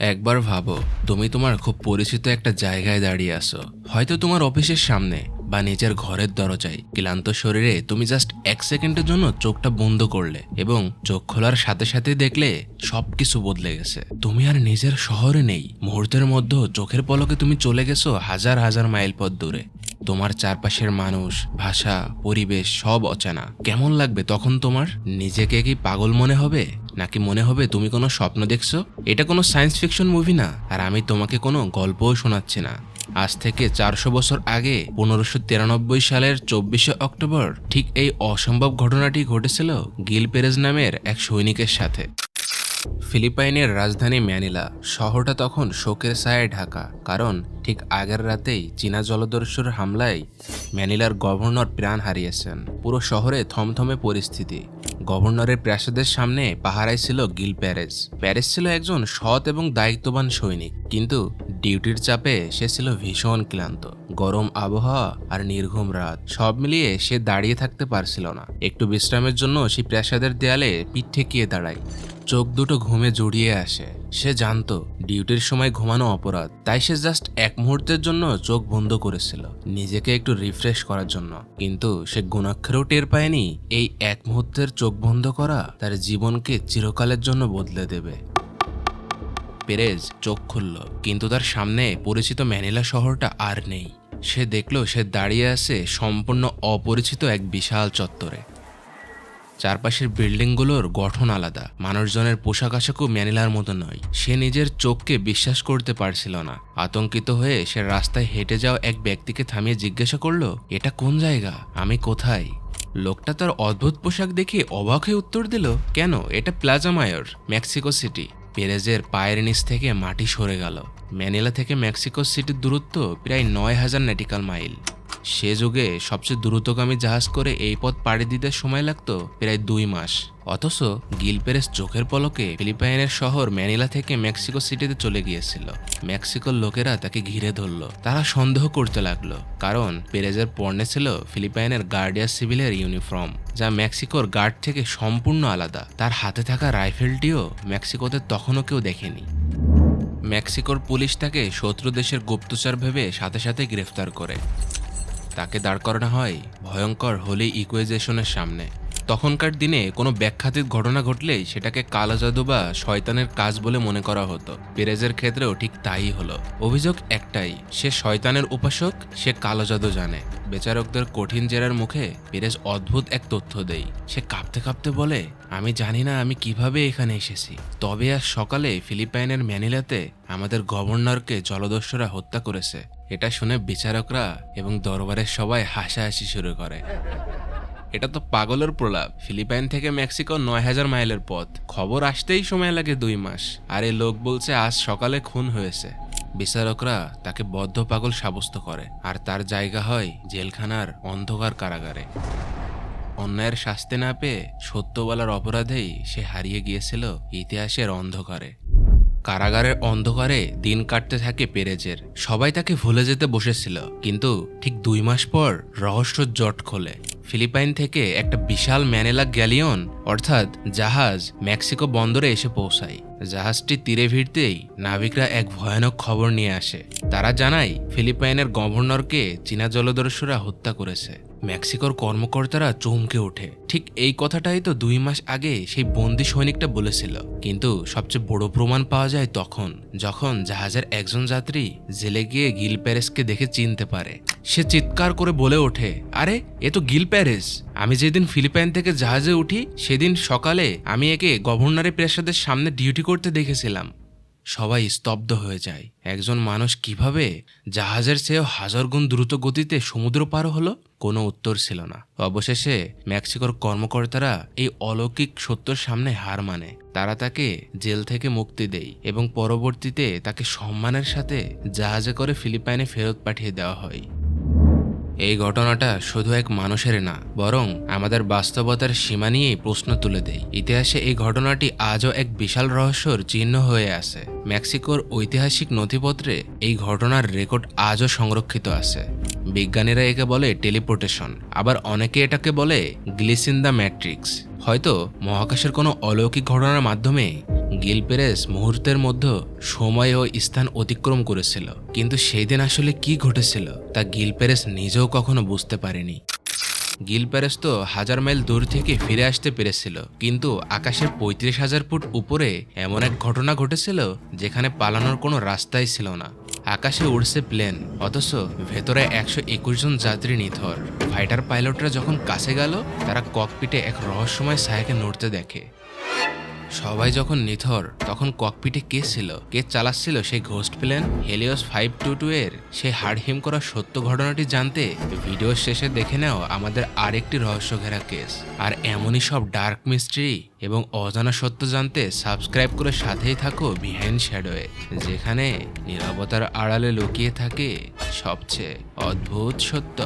একবার ভাবো, তুমি তোমার খুব পরিচিত একটা জায়গায় দাঁড়িয়ে আছো। হয়তো তোমার অফিসের সামনে বা নিজের ঘরের দরজায় ক্লান্ত শরীরে তুমি জাস্ট এক সেকেন্ডের জন্য চোখটা বন্ধ করলে এবং চোখ খোলার সাথে সাথে দেখলে সব কিছু বদলে গেছে। তুমি আর নিজের শহরে নেই, মুহূর্তের মধ্যে চোখের পলকে তুমি চলে গেছো হাজার হাজার মাইল পথ দূরে। তোমার চারপাশের মানুষ, ভাষা, পরিবেশ সব অচেনা। কেমন লাগবে তখন তোমার? নিজেকে কি পাগল মনে হবে? নাকি মনে হবে তুমি কোনো স্বপ্ন দেখছ? এটা কোনো সায়েন্স ফিকশন মুভি না, আর আমি তোমাকে কোনো গল্পও শোনাচ্ছি না। আজ থেকে চারশো বছর আগে, পনেরোশো তিরানব্বই সালের চব্বিশে অক্টোবর, ঠিক এই অসম্ভব ঘটনাটি ঘটেছিল গিল পেরেজ নামের এক সৈনিকের সাথে। ফিলিপাইনের রাজধানী ম্যানিলা, শহরটা তখন শোকের ছায়ায় ঢাকা, কারণ ঠিক আগের রাতেই চীনা জলদস্যুর হামলায় ম্যানিলার গভর্নর প্রাণ হারিয়েছেন। পুরো শহরে থমথমে পরিস্থিতি। গভর্নরের প্রাসাদের সামনে পাহারায় ছিল গিল প্যারেস প্যারেস ছিল একজন সৎ এবং দায়িত্ববান সৈনিক, কিন্তু ডিউটির চাপে সে ছিল ভীষণ ক্লান্ত। গরম আবহাওয়া আর নির্ঘুম রাত, সব মিলিয়ে সে দাঁড়িয়ে থাকতে পারছিল না। একটু বিশ্রামের জন্য সে প্রাসাদের দেয়ালে পিঠ ঠেকিয়ে দাঁড়ায়। চোখ দুটো ঘুমে জড়িয়ে আসে। সে জানতো, ডিউটির সময় ঘুমানো অপরাধ। তাই সে জাস্ট এক মুহূর্তের জন্য চোখ বন্ধ করেছিল, নিজেকে একটু রিফ্রেশ করার জন্য। কিন্তু সে গুণাক্ষরেও টের পায়নি, এই এক মুহূর্তের চোখ বন্ধ করা তার জীবনকে চিরকালের জন্য বদলে দেবে। পেরেজ চোখ খুলল, কিন্তু তার সামনে পরিচিত ম্যানিলা শহরটা আর নেই। সে দেখল সে দাঁড়িয়ে আছে সম্পূর্ণ অপরিচিত এক বিশাল চত্বরে। চারপাশের বিল্ডিংগুলোর গঠন আলাদা। মানুষজনের পোশাক আশাকও ম্যানিলার মতো নয়। সে নিজের চোখকে বিশ্বাস করতে পারছিল না। আতঙ্কিত হয়ে সে রাস্তায় হেঁটে যাওয়া এক ব্যক্তিকে থামিয়ে জিজ্ঞাসা করল, এটা কোন জায়গা? আমি কোথায়? লোকটা তার অদ্ভুত পোশাক দেখে অবাক হয়ে উত্তর দিল, কেন? এটা প্লাজা মায়র, মেক্সিকো সিটি। পেরেজের পায়ের নিচ থেকে মাটি সরে গেল। ম্যানিলা থেকে মেক্সিকো সিটির দূরত্ব প্রায় নয় হাজার ন্যাটিক্যাল মাইল। সে যুগে সবচেয়ে দ্রুতগামী জাহাজ করে এই পথ পাড়ি দিতে সময় লাগতো প্রায় দুই মাস। অথচ গিল পেরেস চোখের পলকে ফিলিপাইনের শহর ম্যানিলা থেকে মেক্সিকো সিটিতে চলে গিয়েছিল। মেক্সিকোর লোকেরা তাকে ঘিরে ধরল। তারা সন্দেহ করতে লাগল, কারণ পেরেজের পর্নে ছিল ফিলিপাইনের গার্ডিয়া সিভিলের ইউনিফর্ম, যা মেক্সিকোর গার্ড থেকে সম্পূর্ণ আলাদা। তার হাতে থাকা রাইফেলটিও মেক্সিকোতে তখনও কেউ দেখেনি। মেক্সিকোর পুলিশ তাকে শত্রু দেশের গুপ্তচর ভেবে সাথে সাথে গ্রেফতার করে। তাকে দাঁড় করানো হয় ভয়ঙ্কর হোলি ইকুয়েজেশনের সামনে। তখনকার দিনে কোনো ব্যাখ্যাতীত ঘটনা ঘটলেই সেটাকে কালো জাদু বা শয়তানের কাজ বলে মনে করা হতো। পেরেজের ক্ষেত্রেও ঠিক তাই হলো। অভিযোগ একটাই, সে শয়তানের উপাসক, সে কালো জাদু জানে। বেচারকদের কঠিন জেরার মুখে পেরেজ অদ্ভুত এক তথ্য দেই সে কাঁপতে কাঁপতে বলে, আমি জানি না আমি কীভাবে এখানে এসেছি। তবে আজ সকালে ফিলিপাইনের ম্যানিলাতে আমাদের গভর্নরকে জলদস্যুরা হত্যা করেছে। এটা শুনে বিচারকরা এবং দরবারের সবাই হাসাহাসি শুরু করে। এটা তো পাগলের প্রলাপ। ফিলিপাইন থেকে মেক্সিকো নয় হাজার মাইলের পথ। খবর আসতেই সময় লাগে দুই মাস। আর এই লোক বলছে, আজ সকালে খুন হয়েছে। বিচারকরা তাকে বদ্ধ পাগল সাব্যস্ত করে। আর তার জায়গা হয় জেলখানার অন্ধকার কারাগারে। অন্যায়ের শাস্তি না পেয়ে সত্য বলার অপরাধেই সে হারিয়ে গিয়েছিল ইতিহাসের অন্ধকারে। কারাগারের অন্ধকারে দিন কাটতে থাকে পেরেজের। সবাই তাকে ভুলে যেতে বসেছিল, কিন্তু ঠিক দুই মাস পর রহস্য জট খোলে। ফিলিপাইন থেকে একটা বিশাল ম্যানেলা গ্যালিয়ন অর্থাৎ জাহাজ মেক্সিকো বন্দরে এসে পৌঁছায়। জাহাজটি তীরে ভিড়তেই নাবিকরা এক ভয়ানক খবর নিয়ে আসে। তারা জানায়, ফিলিপাইনের গভর্নরকে চীনা জলদস্যুরা হত্যা করেছে। মেক্সিকোর কর্মকর্তারা চমকে ওঠে। ঠিক এই কথাটাই তো দুই মাস আগে সেই বন্দি সৈনিকটা বলেছিল। কিন্তু সবচেয়ে বড় প্রমাণ পাওয়া যায় তখন, যখন জাহাজের একজন যাত্রী জেলে গিয়ে গিল প্যারেসকে দেখে চিনতে পারে। সে চিৎকার করে বলে ওঠে, আরে, এ তো গিল প্যারেস! আমি যেদিন ফিলিপাইন থেকে জাহাজে উঠি, সেদিন সকালে আমি একে গভর্নরের প্রেসাদের সামনে ডিউটি করতে দেখেছিলাম। সবাই স্তব্ধ হয়ে যায়। একজন মানুষ কীভাবে জাহাজের চেয়েও হাজার গুণ দ্রুত গতিতে সমুদ্র পার হলো, কোনো উত্তর ছিল না। অবশেষে মেক্সিকোর কর্মকর্তারা এই অলৌকিক সত্যর সামনে হার মানে। তারা তাকে জেল থেকে মুক্তি দেয় এবং পরবর্তীতে তাকে সম্মানের সাথে জাহাজে করে ফিলিপাইনে ফেরত পাঠিয়ে দেওয়া হয়। এই ঘটনাটা শুধু এক মানুষের না, বরং আমাদের বাস্তবতার সীমা নিয়েই প্রশ্ন তুলে দেয়। ইতিহাসে এই ঘটনাটি আজও এক বিশাল রহস্যর চিহ্ন হয়ে আছে। মেক্সিকোর ঐতিহাসিক নথিপত্রে এই ঘটনার রেকর্ড আজও সংরক্ষিত আছে। বিজ্ঞানীরা একে বলে টেলিপোর্টেশন, আবার অনেকে এটাকে বলে গ্লিসিন দ্য ম্যাট্রিক্স। হয়তো মহাকাশের কোনো অলৌকিক ঘটনার মাধ্যমে গিল পেরেস মুহূর্তের মধ্যে সময় ও স্থান অতিক্রম করেছিল। কিন্তু সেই দিন আসলে কি ঘটেছিল তা গিল পেরেস নিজেও কখনো বুঝতে পারেনি। গিল প্যারেস তো হাজার মাইল দূর থেকে ফিরে আসতে পেরেছিল, কিন্তু আকাশের পঁয়ত্রিশ হাজার ফুট উপরে এমন এক ঘটনা ঘটেছিল যেখানে পালানোর কোনো রাস্তাই ছিল না। আকাশে উড়ছে প্লেন, অথচ ভেতরে একশো একুশ জন যাত্রী নিথর। ফাইটার পাইলটরা যখন কাছে গেল, তারা ককপিটে এক রহস্যময় ছায়াকে নড়তে দেখে। সবাই যখন নিথর, তখন ককপিটে কে ছিল? কে চালাচ্ছিল? সেই ghost plane? Helios five two two এর? সেই হাড়হিম করা সত্য ঘটনাটি জানতে ভিডিওর শেষে দেখে নাও আমাদের আরেকটি রহস্য ঘেরা কেস। আর এমনই সব ডার্ক মিস্ট্রি এবং অজানা সত্য জানতে সাবস্ক্রাইব করে সাথেই থাকো বিহাইন্ড শ্যাডোয়ে, যেখানে নিরবতার আড়ালে লুকিয়ে থাকে সবচেয়ে অদ্ভুত সত্য।